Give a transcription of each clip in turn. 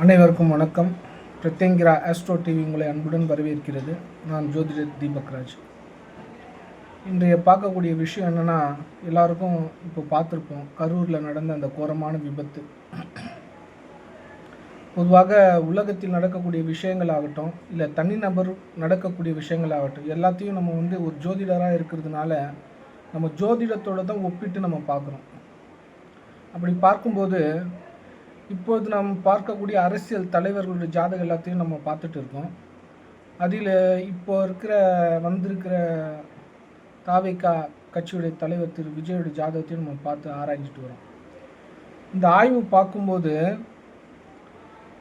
அனைவருக்கும் வணக்கம். Pratyangira astro TV உங்களை அன்புடன் வரவேற்கிறது. நான் ஜோதிடர் தீபக்ராஜ் இன்றைய பார்க்கக்கூடிய விஷயம் என்னென்னா எல்லாருக்கும் இப்போ பார்த்துருப்போம் கரூரில் நடந்த அந்த கோரமான விபத்து. பொதுவாக உலகத்தில் நடக்கக்கூடிய விஷயங்கள் ஆகட்டும் இல்லை தனிநபர் நடக்கக்கூடிய விஷயங்கள் ஆகட்டும் எல்லாத்தையும் நம்ம வந்து ஒரு ஜோதிடராக இருக்கிறதுனால நம்ம ஜோதிடத்தோடு தான் ஒப்பிட்டு நம்ம பார்க்குறோம். அப்படி பார்க்கும்போது இப்போது நாம் பார்க்கக்கூடிய அரசியல் தலைவர்களுடைய ஜாதகம் எல்லாத்தையும் நம்ம பார்த்துட்டு இருக்கோம். அதில் இப்போ இருக்கிற வந்திருக்கிற தாவேக்கா கட்சியுடைய தலைவர் திரு விஜயோட ஜாதகத்தையும் நம்ம பார்த்து ஆராய்ஞ்சிட்டு வரோம். இந்த ஆய்வு பார்க்கும்போது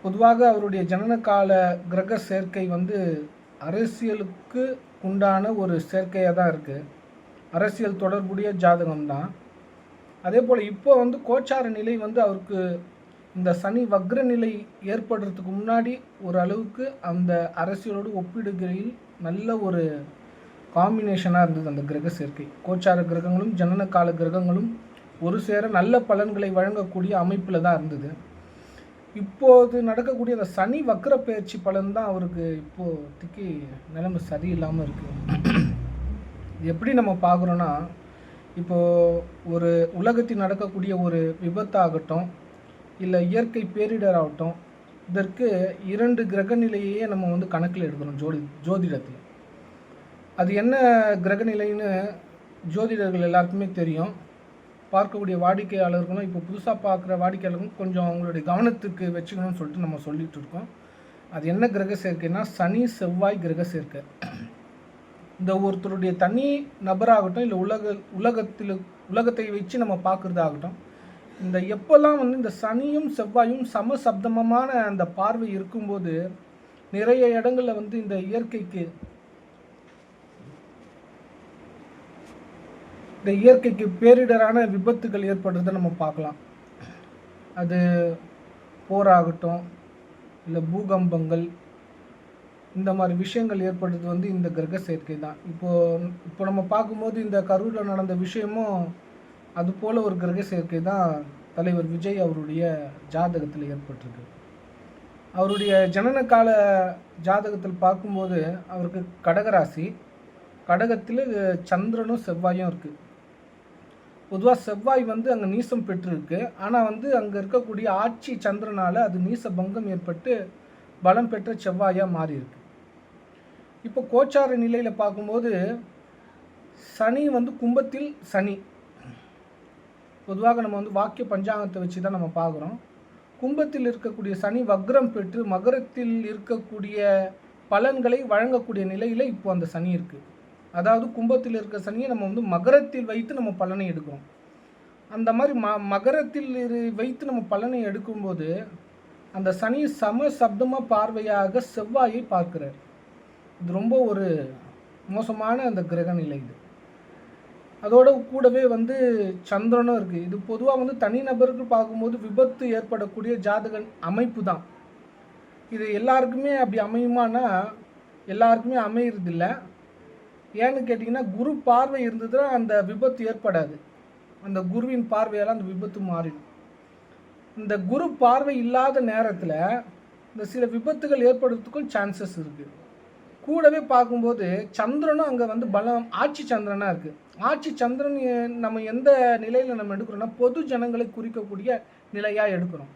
பொதுவாக அவருடைய ஜனனகால கிரக சேர்க்கை வந்து அரசியலுக்கு உண்டான ஒரு சேர்க்கையாக தான் இருக்குது அரசியல் தொடர்புடைய ஜாதகம் தான் அதே போல் இப்போ வந்து கோச்சார நிலை வந்து அவருக்கு இந்த சனி வக்ர நிலை ஏற்படுறதுக்கு முன்னாடி ஒரு அளவுக்கு அந்த அரசியலோடு ஒப்பிடுகையில் நல்ல ஒரு காம்பினேஷனாக இருந்தது அந்த கிரக சேர்க்கை. கோச்சார கிரகங்களும் ஜனன கால கிரகங்களும் ஒரு சேர நல்ல பலன்களை வழங்கக்கூடிய அமைப்பில் தான் இருந்தது. இப்போது நடக்கக்கூடிய அந்த சனி வக்ர பயிற்சி பலன் தான் அவருக்கு இப்போதைக்கு நிலைமை சரியில்லாமல் இருக்குது எப்படி நம்ம பார்க்குறோன்னா இப்போது ஒரு உலகத்தில் நடக்கக்கூடிய ஒரு விபத்தாகட்டும் இல்லை இயற்கை பேரிடர் ஆகட்டும் இதற்கு இரண்டு கிரக நிலையையே நம்ம வந்து கணக்கில் எடுக்கணும் ஜோதி ஜோதிடத்தில். அது என்ன கிரக நிலைன்னு ஜோதிடர்கள் எல்லாருக்குமே தெரியும். பார்க்கக்கூடிய வாடிக்கையாளர்களும் இப்போ புதுசாக பார்க்குற வாடிக்கையாளர்களும் கொஞ்சம் அவங்களுடைய கவனத்துக்கு வச்சுக்கணும்னு சொல்லிட்டு நம்ம சொல்லிட்டு இருக்கோம். அது என்ன கிரக சேர்க்கைன்னா சனி செவ்வாய் கிரக சேர்க்கை. இந்த ஒருத்தருடைய தனி நபராகட்டும் இல்லை உலக உலகத்தில் உலகத்தை வச்சு நம்ம பார்க்குறதாகட்டும் இந்த எப்போல்லாம் வந்து இந்த சனியும் செவ்வாயும் சம சப்தமமான அந்த பார்வை இருக்கும்போது நிறைய இடங்களில் வந்து இந்த இயற்கைக்கு இந்த இயற்கைக்கு பேரிடரான விபத்துகள் ஏற்படுறதை நம்ம பார்க்கலாம். அது போராகட்டும் இல்லை பூகம்பங்கள் இந்த மாதிரி விஷயங்கள் ஏற்படுறது வந்து இந்த கிரக சேர்க்கை தான். இப்போது இப்போ நம்ம பார்க்கும்போது இந்த கரூரில் நடந்த விஷயமும் அது போல ஒரு கிரக சேர்க்கை தான் தலைவர் விஜய் அவருடைய ஜாதகத்தில் ஏற்பட்டிருக்கு. அவருடைய ஜனன கால ஜாதகத்தில் பார்க்கும்போது அவருக்கு கடகராசி கடகத்தில் சந்திரனும் செவ்வாயும் இருக்குது பொதுவாக செவ்வாய் வந்து அங்கே நீசம் பெற்றிருக்கு. ஆனால் வந்து அங்கே இருக்கக்கூடிய ஆட்சி சந்திரனால் அது நீச பங்கம் ஏற்பட்டு பலம் பெற்ற செவ்வாயாக மாறியிருக்கு. இப்போ கோச்சார நிலையில் பார்க்கும்போது சனி வந்து கும்பத்தில் சனி. பொதுவாக நம்ம வந்து வாக்கிய பஞ்சாங்கத்தை வச்சு தான் நம்ம பார்க்குறோம். கும்பத்தில் இருக்கக்கூடிய சனி வக்ரம் பெற்று மகரத்தில் இருக்கக்கூடிய பலன்களை வழங்கக்கூடிய நிலையில் இப்போ அந்த சனி இருக்குது அதாவது கும்பத்தில் இருக்க சனியை நம்ம வந்து மகரத்தில் வைத்து நம்ம பலனை எடுக்கிறோம். அந்த மாதிரி ம மகரத்தில் வைத்து நம்ம பலனை எடுக்கும்போது அந்த சனி சம சப்தமாக பார்வையாக செவ்வாயை பார்க்கிறார். இது ரொம்ப ஒரு மோசமான அந்த கிரக நிலை இது. அதோட கூடவே வந்து சந்திரனும் இருக்குது இது பொதுவாக வந்து தனிநபருக்கு பார்க்கும்போது விபத்து ஏற்படக்கூடிய ஜாதக அமைப்பு தான். இது எல்லாருக்குமே அப்படி அமையுமானா எல்லாருக்குமே அமையறதில்ல. ஏன்னு கேட்டிங்கன்னா குரு பார்வை இருந்ததுன்னா அந்த விபத்து ஏற்படாது. அந்த குருவின் பார்வையால் அந்த விபத்து மாறிடும். இந்த குரு பார்வை இல்லாத நேரத்தில் இந்த சில விபத்துகள் ஏற்படுறதுக்கும் சான்சஸ் இருக்குது கூடவே பார்க்கும்போது சந்திரனும் அங்கே வந்து பலம் ஆட்சி சந்திரனாக இருக்குது ஆட்சி சந்திரன் நம்ம எந்த நிலையில் நம்ம எடுக்கிறோம்னா பொது ஜனங்களை குறிக்கக்கூடிய நிலையாக எடுக்கிறோம்.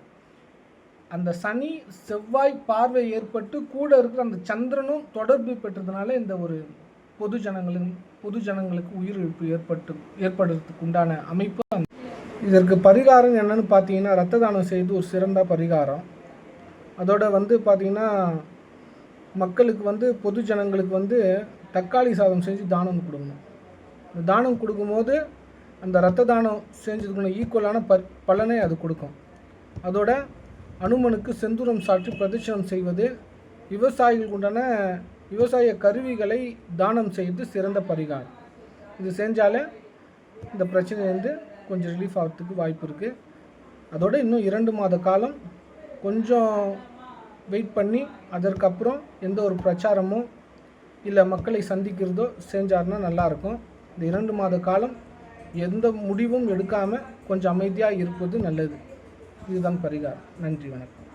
அந்த சனி செவ்வாய் பார்வை ஏற்பட்டு கூட இருக்கிற அந்த சந்திரனும் தொடர்பு பெற்றதுனால இந்த ஒரு பொது ஜனங்களின் பொது ஜனங்களுக்கு உயிரிழப்பு ஏற்பட்டு ஏற்படுறதுக்கு உண்டான அமைப்பு இதற்கு பரிகாரம் என்னன்னு பார்த்தீங்கன்னா ரத்த தானம் செய்து ஒரு சிறந்த பரிகாரம். அதோட வந்து பார்த்திங்கன்னா மக்களுக்கு வந்து பொது ஜனங்களுக்கு வந்து தக்காளி சாதம் செஞ்சு தானம் கொடுக்கணும். இந்த தானம் கொடுக்கும்போது அந்த ரத்த தானம் செஞ்சதுக்குள்ள ஈக்குவலான ப பலனை அது கொடுக்கும். அதோட அனுமனுக்கு செந்தூரம் சாற்றி பிரதிஷனம் செய்வது விவசாயிகளுக்கு உண்டான விவசாய கருவிகளை தானம் செய்து சிறந்த பரிகாரம். இது செஞ்சாலே இந்த பிரச்சனை வந்து கொஞ்சம் ரிலீஃப் ஆகிறதுக்கு வாய்ப்பு இருக்குது அதோடு இன்னும் இரண்டு மாத காலம் கொஞ்சம் வெயிட் பண்ணி அதற்கப்புறம் எந்த ஒரு பிரச்சாரமோ இல்லை மக்களை சந்திக்கிறதோ செஞ்சார்னா நல்லாயிருக்கும் இந்த இரண்டு மாத காலம் எந்த முடிவும் எடுக்காமல் கொஞ்சம் அமைதியாக இருப்பது நல்லது. இதுதான் பரிகாரம். நன்றி வணக்கம்.